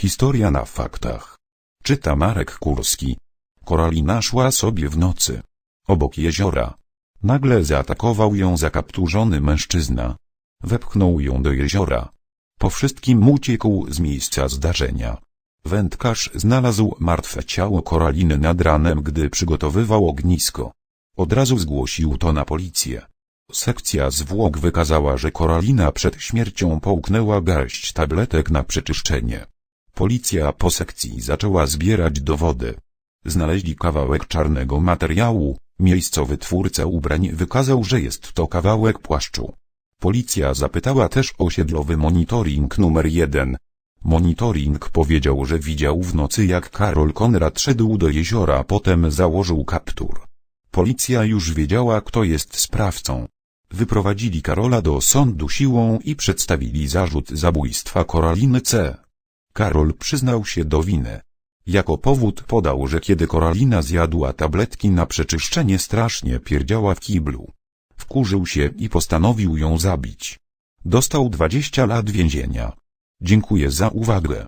Historia na faktach. Czyta Marek Kurski. Koralina szła sobie w nocy. Obok jeziora. Nagle zaatakował ją zakapturzony mężczyzna. Wepchnął ją do jeziora. Po wszystkim uciekł z miejsca zdarzenia. Wędkarz znalazł martwe ciało Koraliny nad ranem, gdy przygotowywał ognisko. Od razu zgłosił to na policję. Sekcja zwłok wykazała, że Koralina przed śmiercią połknęła garść tabletek na przeczyszczenie. Policja po sekcji zaczęła zbierać dowody. Znaleźli kawałek czarnego materiału, miejscowy twórca ubrań wykazał, że jest to kawałek płaszczu. Policja zapytała też osiedlowy monitoring numer 1. Monitoring powiedział, że widział w nocy jak Karol Konrad szedł do jeziora, potem założył kaptur. Policja już wiedziała, kto jest sprawcą. Wyprowadzili Karola do sądu siłą i przedstawili zarzut zabójstwa Koraliny C. Karol przyznał się do winy. Jako powód podał, że kiedy Koralina zjadła tabletki na przeczyszczenie strasznie pierdziała w kiblu. Wkurzył się i postanowił ją zabić. Dostał 20 lat więzienia. Dziękuję za uwagę.